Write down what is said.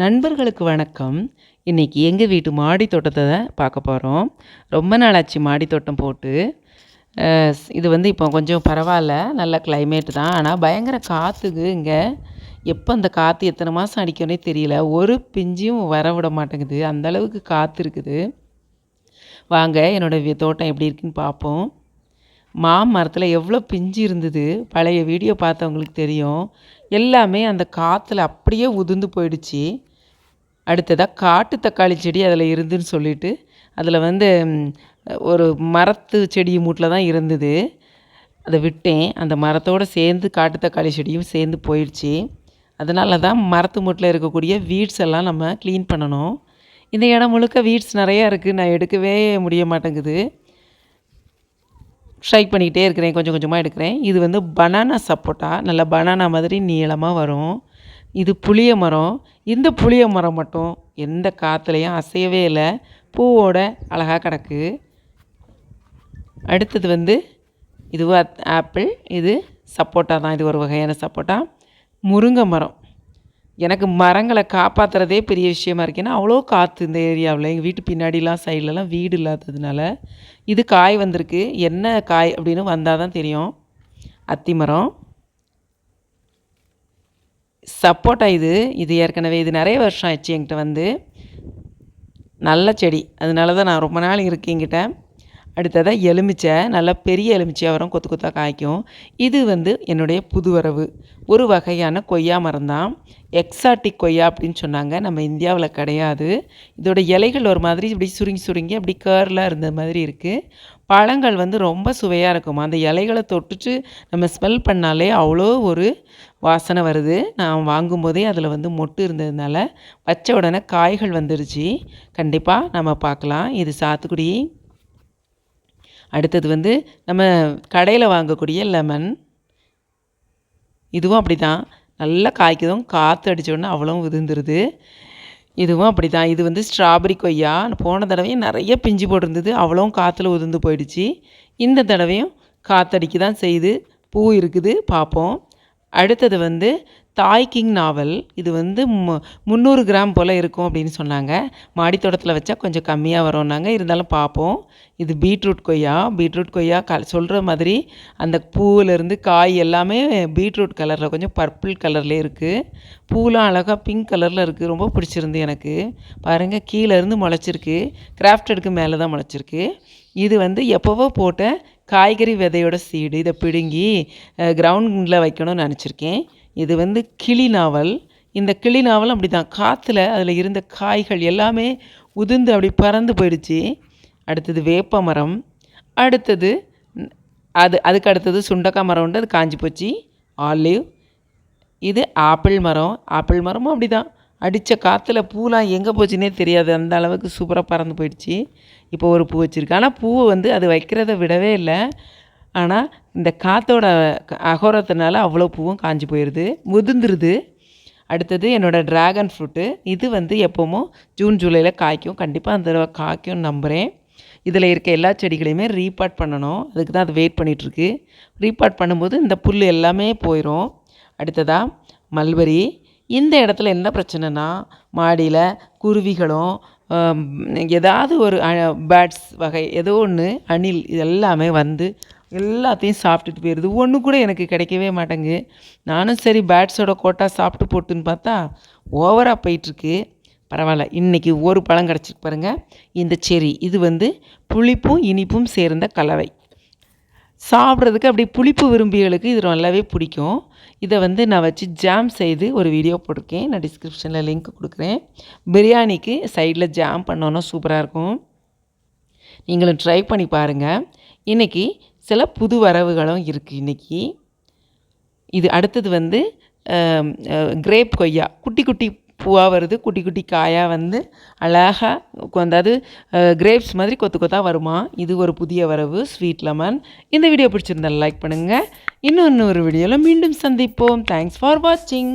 நண்பர்களுக்கு வணக்கம். இன்றைக்கி எங்கள் வீட்டு மாடி தோட்டத்தை தான் பார்க்க போகிறோம் ரொம்ப நாளாச்சு மாடி தோட்டம் போட்டு. இது வந்து இப்போ கொஞ்சம் பரவாயில்ல. நல்ல climate தான். ஆனால் பயங்கர காற்றுக்கு இங்கே. எப்போ அந்த காற்று எத்தனை மாதம் அடிக்கணும்னே தெரியல. ஒரு பிஞ்சும் வர விட மாட்டேங்குது. அந்த அளவுக்கு காற்று இருக்குது. வாங்க என்னோடய தோட்டம் எப்படி இருக்குன்னு பார்ப்போம். மாமரத்தில் எவ்வளோ பிஞ்சு இருந்தது. பழைய வீடியோ பார்த்தவங்களுக்கு தெரியும். எல்லாமே அந்த காற்றுல அப்படியே உதிர்ந்து போயிடுச்சு. அடுத்ததாக காட்டு தக்காளி செடி அதில் இருந்துன்னு சொல்லிட்டு அதில் வந்து ஒரு மரத்து செடி மூட்டில் தான் இருந்தது. அதை விட்டேன். அந்த மரத்தோடு சேர்ந்து காட்டு தக்காளி செடியும் சேர்ந்து போயிடுச்சு. அதனால தான் மரத்து மூட்டில் இருக்கக்கூடிய வீட்ஸ் எல்லாம் நம்ம க்ளீன் பண்ணணும். இந்த இடம் முழுக்க வீட்ஸ் நிறையா இருக்குது நான் எடுக்கவே முடிய மாட்டேங்குது. ட்ரை பண்ணிக்கிட்டே இருக்கிறேன் கொஞ்சம் கொஞ்சமாக எடுக்கிறேன். இது வந்து பனானா சப்போட்டா. நல்ல பனானா மாதிரி நீளமாக வரும். இது புளிய மரம். இந்த புளிய மரம் மட்டும் எந்த காற்றுலையும் அசையவே இல்லை. பூவோட அழகாக கிடக்கு. அடுத்தது வந்து இது ஆப்பிள். இது சப்போட்டா தான். இது ஒரு வகையான சப்போட்டா. முருங்கை மரம். எனக்கு மரங்களை காப்பாற்றுறதே பெரிய விஷயமா இருக்கு. ஏன்னா அவ்வளோ காற்று இந்த ஏரியாவில். எங்கள் வீட்டு பின்னாடிலாம் சைட்லலாம் வீடு இல்லாததுனால இது காய் வந்திருக்கு. என்ன காய் அப்படின்னு வந்தால் தான் தெரியும். அத்தி மரம். சப்போட்டா இது. இது ஏற்கனவே இது நிறைய வருஷம் ஆயிடுச்சு என்கிட்ட வந்து. நல்ல செடி. அதனால தான் நான் ரொம்ப நாள் இருக்கு என்கிட்ட. அடுத்ததாக எலுமிச்சை நல்லா பெரிய எலுமிச்சையாக வரும் கொத்து கொத்தாக காய்க்கும். இது வந்து என்னுடைய புதுவரவு. ஒரு வகையான கொய்யா மரம் தான். எக்ஸாட்டிக் கொய்யா அப்படின்னு சொன்னாங்க. நம்ம இந்தியாவில் கிடையாது. இதோட இலைகள் ஒரு மாதிரி இப்படி சுருங்கி சுருங்கி அப்படி கேர்லாக இருந்த மாதிரி இருக்குது பழங்கள் வந்து ரொம்ப சுவையாக இருக்கும். அந்த இலைகளை தொட்டுட்டு நம்ம ஸ்மெல் பண்ணாலே அவ்வளோ ஒரு வாசனை வருது. நான் வாங்கும்போதே அதில் வந்து மொட்டு இருந்ததுனால வச்ச உடனே காய்கள் வந்துடுச்சு கண்டிப்பாக நம்ம பார்க்கலாம். இது சாத்துக்குடி அடுத்தது வந்து நம்ம கடையில் வாங்கக்கூடிய லெமன் இதுவும் அப்படி தான் நல்லா காய்க்குதும். காற்று அடித்தோடனே அவ்வளோ உதிர்ந்துருது. இதுவும் அப்படி தான் இது வந்து ஸ்ட்ராபெரி கொய்யா. போன தடவையும் நிறைய பிஞ்சு போட்டிருந்தது. அவ்வளோவும் காற்றுல உதிர்ந்து போயிடுச்சு. இந்த தடவையும் காற்றடிக்க தான் செய்யுது. பூ இருக்குது. பார்ப்போம். அடுத்தது வந்து தாய் கிங் நாவல். இது வந்து மு முந்நூறு கிராம் போல் இருக்கும் அப்படின்னு சொன்னாங்க. மாடித்தோட்டத்தில் வச்சா கொஞ்சம் கம்மியாக வரும்னாங்க. இருந்தாலும் பார்ப்போம் இது பீட்ரூட் கொய்யா. பீட்ரூட் கொய்யா க சொல்கிற மாதிரி அந்த பூவிலேருந்து காய் எல்லாமே பீட்ரூட் கலரில் கொஞ்சம் பர்பிள் கலர்லேயே இருக்குது பூலாம் அழகாக பிங்க் கலரில் இருக்குது ரொம்ப பிடிச்சிருந்து எனக்கு. பாருங்கள் கீழேருந்து முளைச்சிருக்கு. கிராஃப்டடுக்கு மேலே தான் முளைச்சிருக்கு. இது வந்து எப்போவோ போட்ட காய்கறி விதையோட சீடு இதை பிடுங்கி கிரவுண்டில் வைக்கணும்னு நினச்சிருக்கேன். இது வந்து கிளி நாவல். இந்த கிளி நாவலும் அப்படி தான் காற்றுல அதில் இருந்த காய்கள் எல்லாமே உதிர்ந்து அப்படி பறந்து போயிடுச்சு. அடுத்தது வேப்ப மரம். அடுத்தது அது அதுக்கு அடுத்தது சுண்டக்காய் மரம் உண்டு. அது காஞ்சி போச்சு. ஆலிவ். இது ஆப்பிள் மரம். ஆப்பிள் மரமும் அப்படி தான் அடித்த காற்றுல பூலாம் எங்கே போச்சுன்னே தெரியாது. அந்த அளவுக்கு சூப்பராக பறந்து போயிடுச்சு. இப்போ ஒரு பூ வச்சுருக்கு. ஆனால் பூவை வந்து அது வைக்கிறத விடவே இல்லை. ஆனால் இந்த காற்றோட அகோரத்தினால அவ்வளோ பூவும் காஞ்சி போயிடுது முதிர்ந்துருது. அடுத்தது என்னோடய ட்ராகன் ஃப்ரூட்டு இது வந்து எப்போவும் ஜூன் ஜூலையில் காய்க்கும். கண்டிப்பாக அந்த தடவை காய்க்கும்னு நம்புகிறேன் இதில் இருக்க எல்லா செடிகளையுமே ரீபாட் பண்ணணும். அதுக்கு தான் அது வெயிட் பண்ணிகிட்ருக்கு ரீபாட் பண்ணும்போது இந்த புல் எல்லாமே போயிடும் அடுத்ததாக மல்பரி. இந்த இடத்துல என்ன பிரச்சனைனா மாடியில் குருவிகளும் ஏதாவது ஒரு பேர்ட்ஸ் வகை ஏதோ ஒன்று அணில் இது எல்லாமே வந்து எல்லாத்தையும் சாப்பிட்டுட்டு போயிடுது ஒன்று கூட எனக்கு கிடைக்கவே மாட்டேங்கு நானும் சரி பேட்ஸோட கோட்டா சாப்பிட்டு போட்டுன்னு பார்த்தா ஓவராக போயிட்டுருக்கு. பரவாயில்ல இன்றைக்கி ஒரு பழம் கிடச்சிருக்கு பாருங்கள் இந்த செரி இது வந்து புளிப்பும் இனிப்பும் சேர்ந்த கலவை. சாப்பிட்றதுக்கு அப்படி புளிப்பு விரும்பிகளுக்கு இது நல்லாவே பிடிக்கும். இதை வந்து நான் வச்சு ஜாம் செய்து ஒரு வீடியோ போட்டிருக்கேன். நான் டிஸ்கிரிப்ஷனில் லிங்க் கொடுக்குறேன். பிரியாணிக்கு சைடில் ஜாம் பண்ணோன்னா சூப்பராக இருக்கும். நீங்களும் ட்ரை பண்ணி பாருங்கள் இன்றைக்கி சில புது வரவுகளும் இருக்குது இன்றைக்கி இது அடுத்தது வந்து கிரேப் கொய்யா. குட்டி குட்டி பூவாக வருது குட்டி குட்டி காயாக வந்து அழகாக அதாவது கிரேப்ஸ் மாதிரி கொத்து கொத்தாக வருமா? இது ஒரு புதிய வரவு ஸ்வீட் லெமன். இந்த வீடியோ பிடிச்சிருந்தால் லைக் பண்ணுங்கள் இன்னொன்று ஒரு வீடியோவில் மீண்டும் சந்திப்போம். தேங்க்ஸ் ஃபார் வாட்சிங்